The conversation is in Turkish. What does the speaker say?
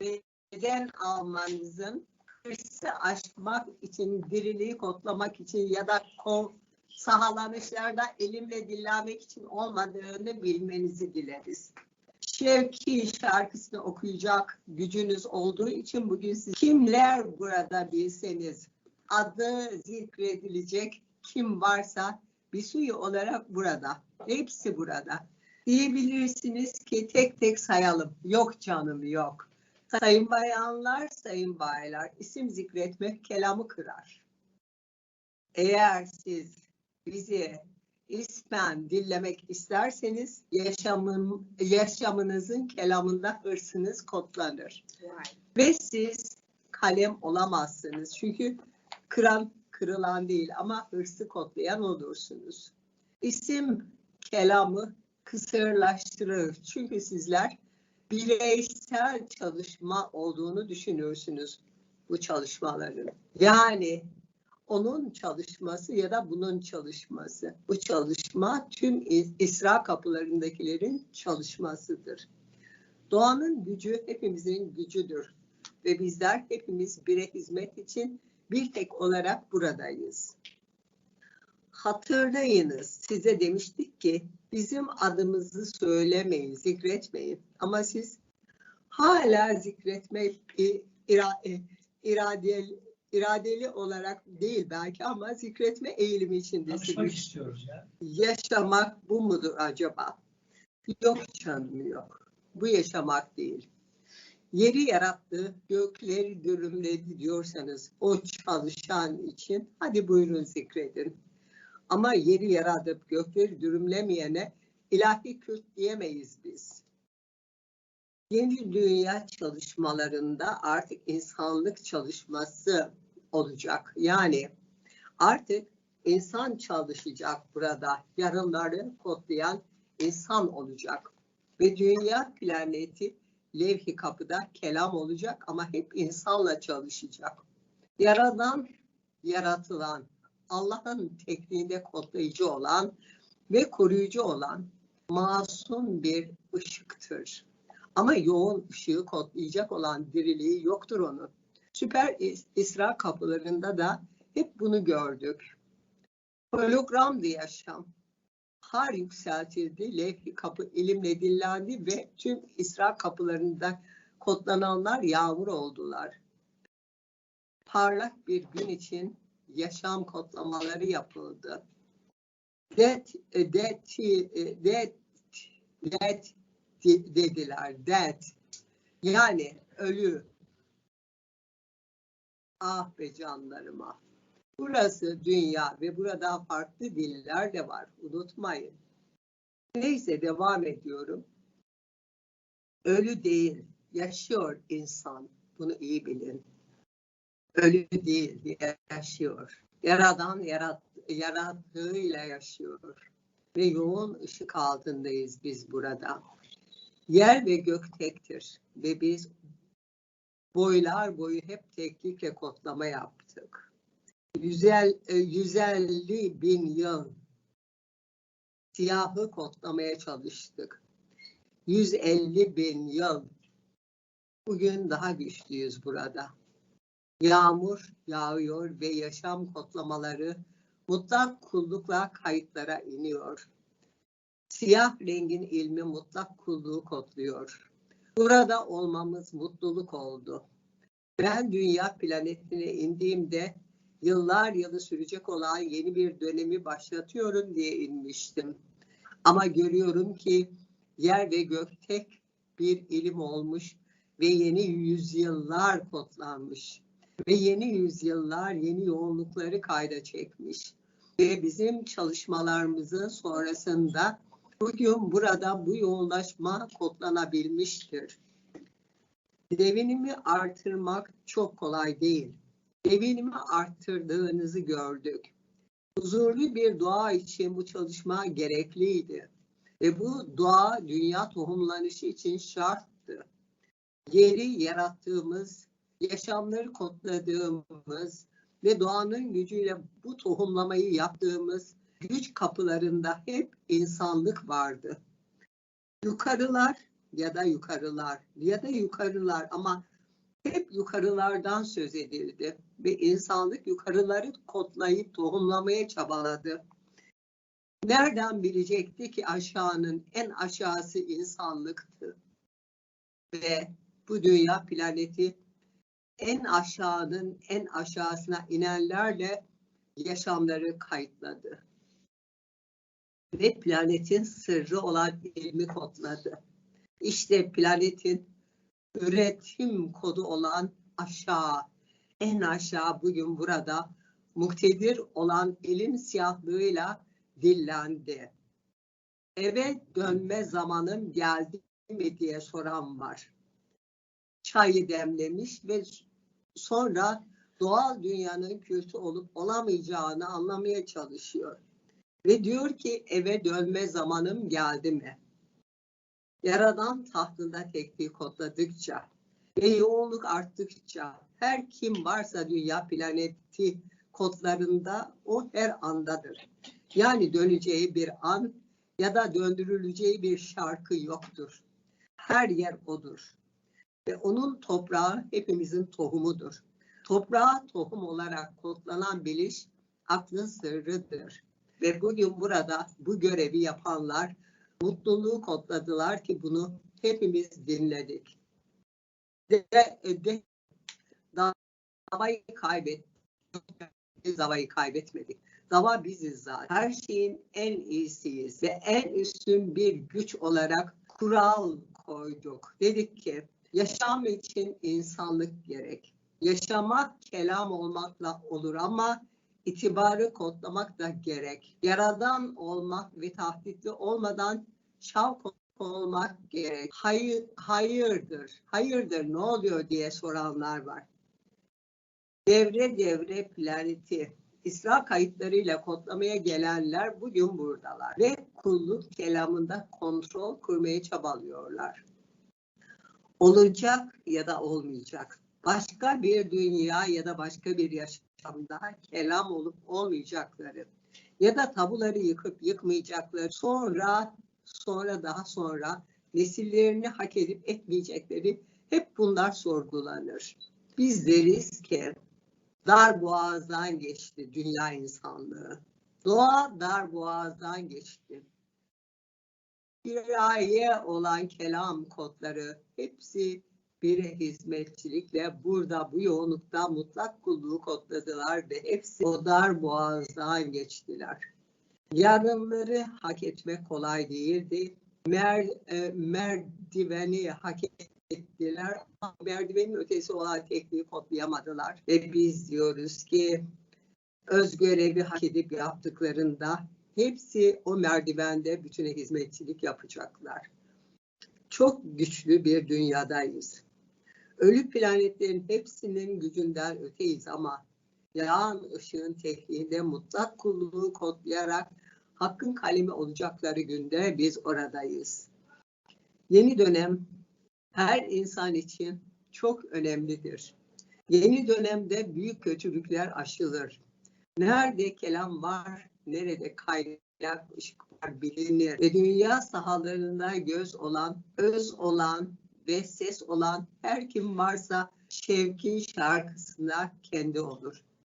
beden almanızın hırsı aşmak için, diriliği kodlamak için ya da ko sahalanışlarda elimle dillamek için olmadığını bilmenizi dileriz. Şevki şarkısını okuyacak gücünüz olduğu için bugün siz kimler burada bilseniz adı zikredilecek kim varsa bir suyu olarak burada. Hepsi burada. Diyebilirsiniz ki tek tek sayalım. Yok canım yok. Sayın bayanlar, sayın baylar, isim zikretmek kelamı kırar. Eğer siz bizi ismen dillemek isterseniz yaşamın, yaşamınızın kelamında hırsınız kodlanır. Ve siz kalem olamazsınız. Çünkü kıran kırılan değil ama hırsı kodlayan olursunuz. İsim kelamı kısırlaştırır. Çünkü sizler bireysel çalışma olduğunu düşünüyorsunuz bu çalışmaların. Yani onun çalışması ya da bunun çalışması. Bu çalışma tüm İsra kapılarındakilerin çalışmasıdır. Doğanın gücü hepimizin gücüdür ve bizler hepimiz bire hizmet için bir tek olarak buradayız. Hatırlayınız size demiştik ki bizim adımızı söylemeyin, zikretmeyin. Ama siz hala zikretme ira, iradeli, iradeli olarak değil belki ama zikretme eğilimi içindesiniz. Tanışmak istiyoruz ya. Yaşamak bu mudur acaba? Yok canım yok. Bu yaşamak değil. Yeri yarattı, gökleri dürümledi diyorsanız o çalışan için hadi buyurun zikredin. Ama yeri yaratıp gökleri dürümlemeyene ilahi kült diyemeyiz biz. Yeni dünya çalışmalarında artık insanlık çalışması olacak. Yani artık insan çalışacak burada. Yarınları kodlayan insan olacak. Ve dünya planeti levh-i kapıda kelam olacak ama hep insanla çalışacak. Yaradan, yaratılan, Allah'ın tekniğinde kodlayıcı olan ve koruyucu olan masum bir ışıktır. Ama yoğun ışığı kodlayacak olan diriliği yoktur onun. Süper İsra kapılarında da hep bunu gördük. Hologramdı yaşam. Har yükseltildi, levh kapı ilimle dillendi ve tüm İsra kapılarında kodlananlar yağmur oldular. Parlak bir gün için yaşam kodlamaları yapıldı. Det, det, det, det dediler. Det. Yani ölü. Ah be canlarıma. Burası dünya ve burada farklı diller de var. Unutmayın. Neyse devam ediyorum. Ölü değil, yaşıyor insan. Bunu iyi bilin. Ölü değil, yaşıyor. Yaradan yarat, yarattığıyla yaşıyor. Ve yoğun ışık altındayız biz burada. Yer ve gök tektir ve biz boylar boyu hep teklikle kodlama yaptık. 150 bin yıl siyahı kodlamaya çalıştık. 150 bin yıl. Bugün daha güçlüyüz burada. Yağmur yağıyor ve yaşam kodlamaları mutlak kullukla kayıtlara iniyor. Siyah rengin ilmi mutlak kulluğu kodluyor. Burada olmamız mutluluk oldu. Ben dünya planetine indiğimde yıllar yılı sürecek olan yeni bir dönemi başlatıyorum diye inmiştim. Ama görüyorum ki yer ve gök tek bir ilim olmuş ve yeni yüzyıllar kodlanmış. Ve yeni yüzyıllar yeni yoğunlukları kayda çekmiş. Ve bizim çalışmalarımızın sonrasında bugün burada bu yoğunlaşma kodlanabilmiştir. Devinimi artırmak çok kolay değil. Devinimi arttırdığınızı gördük. Huzurlu bir dua için bu çalışma gerekliydi. Ve bu dua dünya tohumlanışı için şarttı. Yeri yarattığımız, yaşamları kodladığımız ve doğanın gücüyle bu tohumlamayı yaptığımız güç kapılarında hep insanlık vardı. Yukarılar ya da yukarılar ya da yukarılar ama hep yukarılardan söz edildi ve insanlık yukarıları kodlayıp tohumlamaya çabaladı. Nereden bilecekti ki aşağının en aşağısı insanlıktı ve bu dünya planeti en aşağının en aşağısına inenlerle yaşamları kayıtladı. Ve planetin sırrı olan ilmi kodladı. İşte planetin üretim kodu olan aşağı, en aşağı bugün burada muktedir olan ilim siyahlığıyla dillendi. Eve dönme zamanım geldi mi diye soran var. Çayı demlemiş ve sonra doğal dünyanın kötü olup olamayacağını anlamaya çalışıyor. Ve diyor ki eve dönme zamanım geldi mi? Yaradan tahtında tekliği kodladıkça ve yoğunluk arttıkça her kim varsa dünya planeti kodlarında o her andadır. Yani döneceği bir an ya da döndürüleceği bir şarkı yoktur. Her yer odur. Ve onun toprağı hepimizin tohumudur. Toprağa tohum olarak kodlanan biliş aklın sırrıdır. Ve bugün burada bu görevi yapanlar mutluluğu kodladılar ki bunu hepimiz dinledik. De, de, davayı kaybettik. Davayı kaybetmedik. Dava biziz zaten. Her şeyin en iyisiyiz ve en üstün bir güç olarak kural koyduk. Dedik ki yaşam için insanlık gerek. Yaşamak kelam olmakla olur ama itibarı kodlamak da gerek. Yaradan olmak ve tahditli olmadan şavk olmak gerek. Hayır, hayırdır, hayırdır ne oluyor diye soranlar var. Devre devre planeti İsra kayıtlarıyla kodlamaya gelenler bugün buradalar ve kulluk kelamında kontrol kurmaya çabalıyorlar. Olacak ya da olmayacak. Başka bir dünya ya da başka bir yaşamda kelam olup olmayacakları ya da tabuları yıkıp yıkmayacakları sonra sonra daha sonra nesillerini hak edip etmeyecekleri hep bunlar sorgulanır. Biz deriz ki dar boğazdan geçti dünya insanlığı. Doğa dar boğazdan geçti. Bir olan kelam kodları hepsi bir hizmetçilikle burada bu yoğunlukta mutlak kulluğu kodladılar ve hepsi o dar boğazdan geçtiler. Yarınları hak etmek kolay değildi. Mer, e, merdiveni hak ettiler. Merdivenin ötesi olan tekniği kodlayamadılar. Ve biz diyoruz ki öz görevi hak edip yaptıklarında hepsi o merdivende bütüne hizmetçilik yapacaklar. Çok güçlü bir dünyadayız. Ölü planetlerin hepsinin gücünden öteyiz ama yağan ışığın tekniğinde mutlak kulluğu kodlayarak hakkın kalemi olacakları günde biz oradayız. Yeni dönem her insan için çok önemlidir. Yeni dönemde büyük kötülükler aşılır. Nerede kelam var, nerede kaynak ışık var bilinir. Ve dünya sahalarında göz olan, öz olan ve ses olan her kim varsa Şevki şarkısına kendi olur.